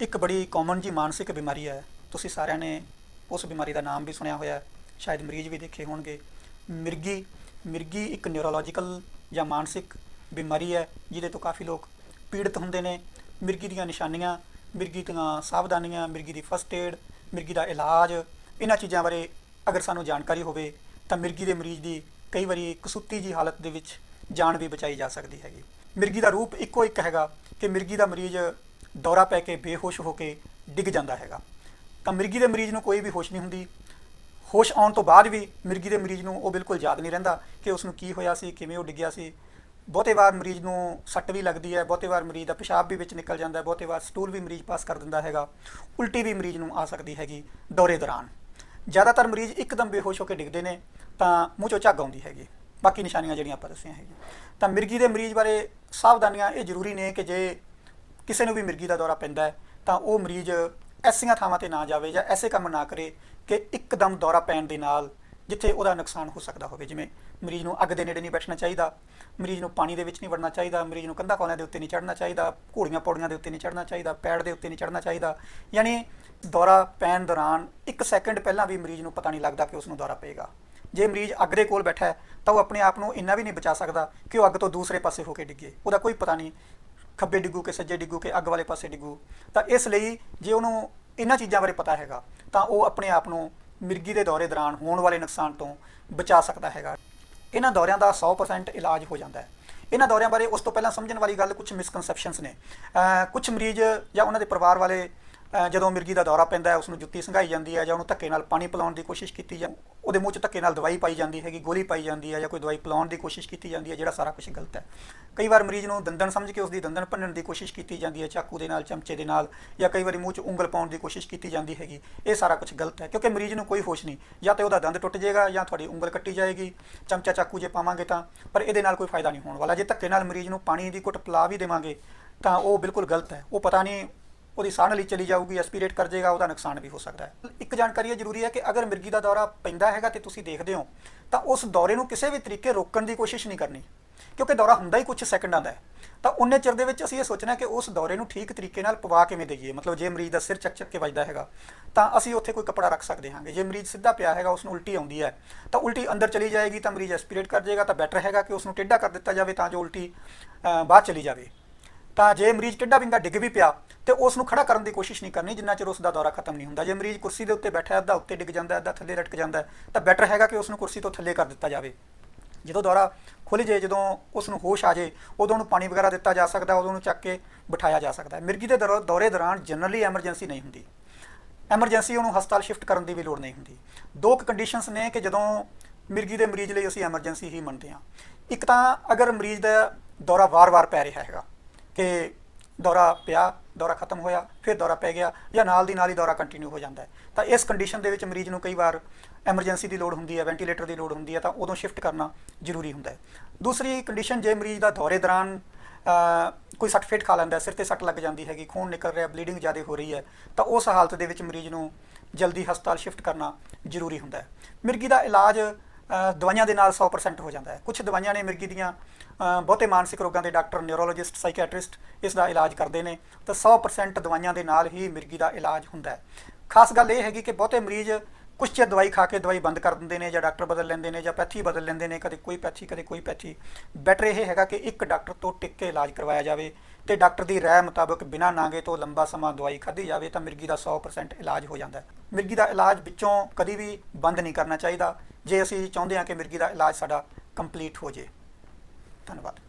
ਇੱਕ ਬੜੀ ਕਾਮਨ ਜੀ ਮਾਨਸਿਕ ਬਿਮਾਰੀ ਹੈ। ਤੁਸੀਂ ਸਾਰਿਆਂ ਨੇ ਉਸ ਬਿਮਾਰੀ ਦਾ ਨਾਮ ਵੀ ਸੁਣਿਆ ਹੋਇਆ ਸ਼ਾਇਦ ਮਰੀਜ਼ ਵੀ ਦੇਖੇ ਹੋਣਗੇ। ਮਿਰਗੀ ਮਿਰਗੀ ਇੱਕ ਨਿਊਰੋਲੋਜੀਕਲ ਜਾਂ ਮਾਨਸਿਕ ਬਿਮਾਰੀ ਹੈ, ਜਿਹਦੇ ਤੋਂ ਕਾਫੀ ਲੋਕ ਪੀੜਤ ਹੁੰਦੇ ਨੇ। ਮਿਰਗੀ ਦੀਆਂ ਨਿਸ਼ਾਨੀਆਂ, ਮਿਰਗੀ ਦੀਆਂ ਸਾਵਧਾਨੀਆਂ, ਮਿਰਗੀ ਦੀ ਫਸਟ ਏਡ ਮਿਰਗੀ ਦਾ ਇਲਾਜ, ਇਹਨਾਂ ਚੀਜ਼ਾਂ ਬਾਰੇ ਅਗਰ ਸਾਨੂੰ ਜਾਣਕਾਰੀ ਹੋਵੇ, ਤਾਂ ਮਿਰਗੀ ਦੇ ਮਰੀਜ਼ ਦੀ ਕਈ ਵਾਰੀ ਕਸੂਤੀ ਜੀ ਹਾਲਤ ਦੇ ਵਿੱਚ ਜਾਨ ਵੀ ਬਚਾਈ ਜਾ ਸਕਦੀ ਹੈਗੀ। ਮਿਰਗੀ ਦਾ ਰੂਪ ਇੱਕੋ ਇੱਕ ਹੈਗਾ ਕਿ ਮਿਰਗੀ ਦਾ ਮਰੀਜ਼ ਦੌਰਾ ਪੈ ਕੇ ਬੇਹੋਸ਼ ਹੋ ਕੇ ਡਿੱਗ ਜਾਂਦਾ ਹੈਗਾ। ਤਾਂ ਮਿਰਗੀ ਦੇ ਮਰੀਜ਼ ਨੂੰ ਕੋਈ ਵੀ ਹੋਸ਼ ਨਹੀਂ ਹੁੰਦੀ। ਹੋਸ਼ ਆਉਣ ਤੋਂ ਬਾਅਦ ਵੀ ਮਿਰਗੀ ਦੇ ਮਰੀਜ਼ ਨੂੰ ਉਹ ਬਿਲਕੁਲ ਯਾਦ ਨਹੀਂ ਰਹਿੰਦਾ ਕਿ ਉਸ ਨੂੰ ਕੀ ਹੋਇਆ ਸੀ, ਕਿਵੇਂ ਉਹ ਡਿੱਗਿਆ ਸੀ। ਬਹੁਤੇ ਵਾਰ ਮਰੀਜ਼ ਨੂੰ ਸੱਟ ਵੀ ਲੱਗਦੀ ਹੈ, ਬਹੁਤੇ ਵਾਰ ਮਰੀਜ਼ ਦਾ ਪਿਸ਼ਾਬ ਵੀ ਵਿੱਚ ਨਿਕਲ ਜਾਂਦਾ ਹੈ, ਬਹੁਤੇ ਵਾਰ ਸਟੂਲ ਵੀ ਮਰੀਜ਼ ਪਾਸ ਕਰ ਦਿੰਦਾ ਹੈਗਾ। ਉਲਟੀ ਵੀ ਮਰੀਜ਼ ਨੂੰ ਆ ਸਕਦੀ ਹੈਗੀ ਦੌਰੇ ਦੌਰਾਨ। ਜ਼ਿਆਦਾਤਰ ਮਰੀਜ਼ ਇੱਕਦਮ ਬੇਹੋਸ਼ ਹੋ ਕੇ ਡਿੱਗਦੇ ਨੇ, ਤਾਂ ਮੂੰਹ ਚੋਂ ਝੱਗ ਆਉਂਦੀ ਹੈਗੀ। ਬਾਕੀ ਨਿਸ਼ਾਨੀਆਂ ਜਿਹੜੀਆਂ ਆਪਾਂ ਦੱਸੀਆਂ ਹੈਗੀਆਂ। ਤਾਂ ਮਿਰਗੀ ਦੇ ਮਰੀਜ਼ ਬਾਰੇ ਸਾਵਧਾਨੀਆਂ ਇਹ ਜ਼ਰੂਰੀ ਨੇ ਕਿ ਜੇ ਕਿਸੇ ਨੂੰ ਵੀ ਮਿਰਗੀ ਦਾ ਦੌਰਾ ਪੈਂਦਾ ਹੈ, ਤਾਂ ਉਹ ਮਰੀਜ਼ ਐਸੀਆਂ ਥਾਵਾਂ ਤੇ ਨਾ ਜਾਵੇ ਜਾਂ ਐਸੇ ਕੰਮ ਨਾ ਕਰੇ ਕਿ ਇੱਕਦਮ ਦੌਰਾ ਪੈਣ ਦੇ ਨਾਲ ਜਿੱਥੇ ਉਹਦਾ ਨੁਕਸਾਨ ਹੋ ਸਕਦਾ ਹੋਵੇ। ਜਿਵੇਂ ਮਰੀਜ਼ ਨੂੰ ਅੱਗ ਦੇ ਨੇੜੇ ਨਹੀਂ ਬੈਠਣਾ ਚਾਹੀਦਾ, ਮਰੀਜ਼ ਨੂੰ ਪਾਣੀ ਦੇ ਵਿੱਚ ਨਹੀਂ ਵੜਨਾ ਚਾਹੀਦਾ, ਮਰੀਜ਼ ਨੂੰ ਕੰਧਾਂ ਕੋਲਿਆਂ ਦੇ ਉੱਤੇ ਨਹੀਂ ਚੜ੍ਹਨਾ ਚਾਹੀਦਾ, ਘੋੜੀਆਂ ਪੌੜੀਆਂ ਦੇ ਉੱਤੇ ਨਹੀਂ ਚੜ੍ਹਨਾ ਚਾਹੀਦਾ, ਪੈੜ ਦੇ ਉੱਤੇ ਨਹੀਂ ਚੜ੍ਹਨਾ ਚਾਹੀਦਾ। ਯਾਨੀ ਦੌਰਾ ਪੈਣ ਦੌਰਾਨ 1 ਸੈਕਿੰਡ ਪਹਿਲਾਂ ਵੀ ਮਰੀਜ਼ ਨੂੰ ਪਤਾ ਨਹੀਂ ਲੱਗਦਾ ਕਿ ਉਸ ਨੂੰ ਦੌਰਾ ਪਏਗਾ। ਜੇ ਮਰੀਜ਼ ਅੱਗ ਦੇ ਕੋਲ ਬੈਠਾ ਹੈ, ਤਾਂ ਉਹ ਆਪਣੇ ਆਪ ਨੂੰ ਇੰਨਾ ਵੀ ਨਹੀਂ ਬਚਾ ਸਕਦਾ ਕਿ ਉਹ ਅੱਗ ਤੋਂ ਦੂਸਰੇ ਪਾਸੇ ਹੋ ਕੇ ਡਿੱਗੇ। ਉਹਦਾ ਕੋਈ ਪਤਾ ਨਹੀਂ ਖੱਬੇ ਡਿੱਗੂ ਕਿ ਸੱਜੇ ਡਿੱਗੂ ਕਿ ਅੱਗ ਵਾਲੇ ਪਾਸੇ ਡਿੱਗੂ। ਤਾਂ ਇਸ ਲਈ ਜੇ ਉਹਨੂੰ ਇਹਨਾਂ ਚੀਜ਼ਾਂ ਬਾਰੇ ਪਤਾ ਹੈਗਾ, ਤਾਂ ਉਹ ਆਪਣੇ ਆਪ ਨੂੰ ਮਿਰਗੀ ਦੇ ਦੌਰੇ ਦੌਰਾਨ ਹੋਣ ਵਾਲੇ ਨੁਕਸਾਨ ਤੋਂ ਬਚਾ ਸਕਦਾ ਹੈਗਾ। ਇਹਨਾਂ ਦੌਰਿਆਂ ਦਾ 100% ਇਲਾਜ ਹੋ ਜਾਂਦਾ ਹੈ। ਇਹਨਾਂ ਦੌਰਿਆਂ ਬਾਰੇ ਉਸ ਤੋਂ ਪਹਿਲਾਂ ਸਮਝਣ ਵਾਲੀ ਗੱਲ ਕੁਝ ਮਿਸਕਨਸੈਪਸ਼ਨਸ ਨੇ। ਕੁਝ ਮਰੀਜ਼ ਜਾਂ ਉਹਨਾਂ ਦੇ ਪਰਿਵਾਰ ਵਾਲੇ ਜਦੋਂ ਮਿਰਗੀ ਦਾ ਦੌਰਾ ਪੈਂਦਾ ਹੈ ਉਸ ਨੂੰ ਜੁੱਤੀ ਸੰਘਾਈ ਜਾਂਦੀ ਹੈ ਜਾਂ ਉਹਨੂੰ ਧੱਕੇ ਨਾਲ ਪਾਣੀ ਪਿਲਾਉਣ ਦੀ ਕੋਸ਼ਿਸ਼ ਕੀਤੀ ਜਾਂ ਉਹਦੇ ਮੂੰਹ 'ਚ ਧੱਕੇ ਨਾਲ ਦਵਾਈ ਪਾਈ ਜਾਂਦੀ ਹੈਗੀ, ਗੋਲੀ ਪਾਈ ਜਾਂਦੀ ਹੈ ਜਾਂ ਕੋਈ ਦਵਾਈ ਪਿਲਾਉਣ ਦੀ ਕੋਸ਼ਿਸ਼ ਕੀਤੀ ਜਾਂਦੀ ਹੈ, ਜਿਹੜਾ ਸਾਰਾ ਕੁਝ ਗਲਤ ਹੈ। ਕਈ ਵਾਰ ਮਰੀਜ਼ ਨੂੰ ਦੰਦਣ ਸਮਝ ਕੇ ਉਸ ਦੀ ਦੰਦਨ ਭੰਨਣ ਦੀ ਕੋਸ਼ਿਸ਼ ਕੀਤੀ ਜਾਂਦੀ ਹੈ, ਚਾਕੂ ਦੇ ਨਾਲ, ਚਮਚੇ ਦੇ ਨਾਲ ਜਾਂ ਕਈ ਵਾਰੀ ਮੂੰਹ 'ਚ ਉਂਗਲ ਪਾਉਣ ਦੀ ਕੋਸ਼ਿਸ਼ ਕੀਤੀ ਜਾਂਦੀ ਹੈਗੀ, ਇਹ ਸਾਰਾ ਕੁਝ ਗਲਤ ਹੈ ਕਿਉਂਕਿ ਮਰੀਜ਼ ਨੂੰ ਕੋਈ ਹੋਸ਼ ਨਹੀਂ, ਜਾਂ ਤੇ ਉਹਦਾ ਦੰਦ ਟੁੱਟ ਜਾਏਗਾ ਜਾਂ ਤੁਹਾਡੀ ਉਂਗਲ ਕੱਟੀ ਜਾਏਗੀ, ਚਮਚਾ ਚਾਕੂ ਜੇ ਪਾਵਾਂਗੇ ਤਾਂ, ਪਰ ਇਹਦੇ ਨਾਲ ਕੋਈ ਫਾਇਦਾ ਨਹੀਂ ਹੋਣ ਵਾਲਾ। ਜੇ ਧੱਕੇ ਨਾਲ ਮਰੀਜ਼ ਨੂੰ ਪਾਣੀ ਦੀ ਘੁੱਟ ਪਿਲਾ ਵੀ ਦੇਵਾਂਗੇ ਤਾਂ ਉਹ ਬਿਲਕੁਲ ਗਲਤ ਹੈ। ਉਹ ਪਤਾ ਨਹੀਂ ਉਹਦੀ ਸਾਹ ਨਲੀ ਚਲੀ ਜਾਊਗੀ ਐਸਪੀਰੇਟ ਕਰ ਜਾਏਗਾ, ਉਹਦਾ ਨੁਕਸਾਨ ਵੀ ਹੋ ਸਕਦਾ ਹੈ। ਇੱਕ ਜਾਣਕਾਰੀ ਇਹ ਜ਼ਰੂਰੀ ਹੈ ਕਿ ਅਗਰ ਮਿਰਗੀ ਦਾ ਦੌਰਾ ਪੈਂਦਾ ਹੈਗਾ ਤੇ ਤੁਸੀਂ ਦੇਖਦੇ ਹੋ, ਤਾਂ ਉਸ ਦੌਰੇ ਨੂੰ ਕਿਸੇ ਵੀ ਤਰੀਕੇ ਰੋਕਣ ਦੀ ਕੋਸ਼ਿਸ਼ ਨਹੀਂ ਕਰਨੀ, ਕਿਉਂਕਿ ਦੌਰਾ ਹੁੰਦਾ ਹੀ ਕੁਝ ਸੈਕਿੰਡਾਂ ਦਾ ਹੈ। ਤਾਂ ਉਹਨੇ ਚਿਰ ਦੇ ਵਿੱਚ ਅਸੀਂ ਇਹ ਸੋਚਣਾ ਕਿ ਉਸ ਦੌਰੇ ਨੂੰ ਠੀਕ ਤਰੀਕੇ ਨਾਲ ਪਵਾ ਕਿਵੇਂ ਦਈਏ, ਮਤਲਬ ਜੇ ਮਰੀਜ਼ ਦਾ ਸਿਰ ਚੱਕ ਚੱਕ ਕੇ ਵੱਜਦਾ ਹੈਗਾ, ਤਾਂ ਅਸੀਂ ਉੱਥੇ ਕੋਈ ਕੱਪੜਾ ਰੱਖ ਸਕਦੇ ਹਾਂਗੇ। ਜੇ ਮਰੀਜ਼ ਸਿੱਧਾ ਪਿਆ ਹੈਗਾ ਉਸ ਨੂੰ ਉਲਟੀ ਆਉਂਦੀ ਹੈ, ਤਾਂ ਉਲਟੀ ਅੰਦਰ ਚਲੀ ਜਾਏਗੀ, ਤਾਂ ਮਰੀਜ਼ ਐਸਪੀਰੇਟ ਕਰ ਜਾਏਗਾ, ਤਾਂ ਬੈਟਰ ਹੈਗਾ ਕਿ ਉਸ ਨੂੰ ਟੇਢਾ ਕਰ ਦਿੱਤਾ ਜਾਵੇ ਤਾਂ ਜੋ ਉਲਟੀ ਬਾਹਰ ਚਲੀ ਜਾਵੇ। ਤਾਂ ਜੇ ਮਰੀਜ਼ ਟਿੱਡਾ ਬਿੰਗਾ ਡਿੱਗ ਵੀ ਪਿਆ ਤੇ ਉਸ ਨੂੰ ਖੜਾ ਕਰਨ ਦੀ ਕੋਸ਼ਿਸ਼ ਨਹੀਂ ਕਰਨੀ, ਜਿੰਨਾ ਚਿਰ ਉਸ ਦਾ ਦੌਰਾ ਖਤਮ ਨਹੀਂ ਹੁੰਦਾ। ਜੇ ਮਰੀਜ਼ ਕੁਰਸੀ ਦੇ ਉੱਤੇ ਬੈਠਾ ਹੈ, ਅੱਧਾ ਉੱਤੇ ਡਿੱਗ ਜਾਂਦਾ ਹੈ, ਅੱਧਾ ਥੱਲੇ ਲਟਕ ਜਾਂਦਾ ਤਾਂ ਬੈਟਰ ਹੈਗਾ ਕਿ ਉਸ ਨੂੰ ਕੁਰਸੀ ਤੋਂ ਥੱਲੇ ਕਰ ਦਿੱਤਾ ਜਾਵੇ। ਜਦੋਂ ਦੌਰਾ ਖੁੱਲ ਜੇ ਜਦੋਂ ਉਸ ਨੂੰ ਹੋਸ਼ ਆ ਜੇ ਉਦੋਂ ਉਹਨੂੰ ਪਾਣੀ ਵਗੈਰਾ ਦਿੱਤਾ ਜਾ ਸਕਦਾ ਉਦੋਂ ਉਹਨੂੰ ਚੱਕ ਕੇ ਬਿਠਾਇਆ ਜਾ ਸਕਦਾ ਮਿਰਗੀ ਦੇ ਦੌਰਾ- ਦੌਰੇ ਦੌਰਾਨ ਜਨਰਲੀ ਐਮਰਜੈਂਸੀ ਨਹੀਂ ਹੁੰਦੀ। ਐਮਰਜੈਂਸੀ ਉਹਨੂੰ ਹਸਪਤਾਲ ਸ਼ਿਫਟ ਕਰਨ ਦੀ ਵੀ ਲੋੜ ਨਹੀਂ ਹੁੰਦੀ। ਦੋ ਕੁ ਕੰਡੀਸ਼ਨਸ ਨੇ ਕਿ ਜਦੋਂ ਮਿਰਗੀ ਦੇ ਮਰੀਜ਼ ਲਈ ਅਸੀਂ ਐਮਰਜੈਂਸੀ ਹੀ ਮੰਨਦੇ ਹਾਂ। ਇੱਕ ਤਾਂ ਅਗਰ ਮਰੀਜ਼ ਦਾ ਦੌਰਾ ਵਾਰ-ਵਾਰ ਪੈ ਰਿਹਾ ਹੈਗਾ ਕਿ ਦੌਰਾ ਪਿਆ, ਦੌਰਾ ਖਤਮ ਹੋਇਆ, ਫਿਰ ਦੌਰਾ ਪੈ ਗਿਆ ਜਾਂ ਨਾਲ ਦੀ ਨਾਲ ਹੀ ਦੌਰਾ ਕੰਟੀਨਿਊ ਹੋ ਜਾਂਦਾ ਹੈ। ਤਾਂ ਇਸ ਕੰਡੀਸ਼ਨ ਦੇ ਵਿੱਚ ਮਰੀਜ਼ ਨੂੰ ਕਈ ਵਾਰ ਐਮਰਜੈਂਸੀ ਦੀ ਲੋੜ ਹੁੰਦੀ ਹੈ ਵੈਂਟੀਲੇਟਰ ਦੀ ਲੋੜ ਹੁੰਦੀ ਹੈ, ਤਾਂ ਉਦੋਂ ਸ਼ਿਫਟ ਕਰਨਾ ਜ਼ਰੂਰੀ ਹੁੰਦਾ ਹੈ। ਦੂਸਰੀ ਕੰਡੀਸ਼ਨ ਜੇ ਮਰੀਜ਼ ਦਾ ਦੌਰੇ ਦੌਰਾਨ ਕੋਈ ਸੱਟ ਫੇਟ ਖਾ ਲੈਂਦਾ ਸਿਰ ਤੇ ਸੱਟ ਲੱਗ ਜਾਂਦੀ ਹੈਗੀ, ਖੂਨ ਨਿਕਲ ਰਿਹਾ ਬਲੀਡਿੰਗ ਜ਼ਿਆਦਾ ਹੋ ਰਹੀ ਹੈ, ਤਾਂ ਉਸ ਹਾਲਤ ਦੇ ਵਿੱਚ ਮਰੀਜ਼ ਨੂੰ ਜਲਦੀ ਹਸਪਤਾਲ ਸ਼ਿਫਟ ਕਰਨਾ ਜ਼ਰੂਰੀ ਹੁੰਦਾ ਹੈ। ਮਿਰਗੀ ਦਾ ਇਲਾਜ ਦਵਾਈਆਂ ਦੇ ਨਾਲ 100% ਹੋ ਜਾਂਦਾ ਹੈ। ਕੁਝ ਦਵਾਈਆਂ ਨੇ ਮਿਰਗੀ ਦੀਆਂ ਬਹੁਤੇ ਮਾਨਸਿਕ ਰੋਗਾਂ ਦੇ ਡਾਕਟਰ ਨਿਊਰੋਲੋਜਿਸਟ ਸਾਈਕੈਟ੍ਰਿਸਟ ਇਸ ਦਾ ਇਲਾਜ ਕਰਦੇ ਨੇ। ਤਾਂ 100% ਦਵਾਈਆਂ ਦੇ ਨਾਲ ਹੀ ਮਿਰਗੀ ਦਾ ਇਲਾਜ ਹੁੰਦਾ ਹੈ। ਖਾਸ ਗੱਲ ਇਹ ਹੈਗੀ ਕਿ ਬਹੁਤੇ ਮਰੀਜ਼ ਕੁਛ ਚਿਰ ਦਵਾਈ ਖਾ ਕੇ ਦਵਾਈ ਬੰਦ ਕਰ ਦਿੰਦੇ ਨੇ ਜਾਂ ਡਾਕਟਰ ਬਦਲ ਲੈਂਦੇ ਨੇ ਜਾਂ ਪੈਥੀ ਬਦਲ ਲੈਂਦੇ ਨੇ, ਕਦੇ ਕੋਈ ਪੈਥੀ, ਕਦੇ ਕੋਈ ਪੈਥੀ। ਬੈਟਰ ਇਹ ਹੈਗਾ ਕਿ ਇੱਕ ਡਾਕਟਰ ਤੋਂ ਟਿਕ ਕੇ ਇਲਾਜ ਕਰਵਾਇਆ ਜਾਵੇ। ਤੇ ਡਾਕਟਰ ਦੀ ਰਾਏ ਮੁਤਾਬਕ ਬਿਨਾਂ ਨਾਂਗੇ ਤੋਂ ਲੰਬਾ ਸਮਾਂ ਦਵਾਈ ਖਾਧੀ ਜਾਵੇ ਤਾਂ ਮਿਰਗੀ ਦਾ 100% ਇਲਾਜ ਹੋ ਜਾਂਦਾ ਹੈ। ਮਿਰਗੀ ਦਾ ਇਲਾਜ ਵਿੱਚੋਂ ਕਦੀ ਵੀ ਬੰਦ ਨਹੀਂ ਕਰਨਾ ਚਾਹੀਦਾ। ਜੇ ਅਸੀਂ ਚਾਹੁੰਦੇ ਹਾਂ ਕਿ ਮਿਰਗੀ ਦਾ ਇਲਾਜ ਸਾਡਾ ਕੰਪਲੀਟ ਹੋ ਜੇ। ਧੰਨਵਾਦ।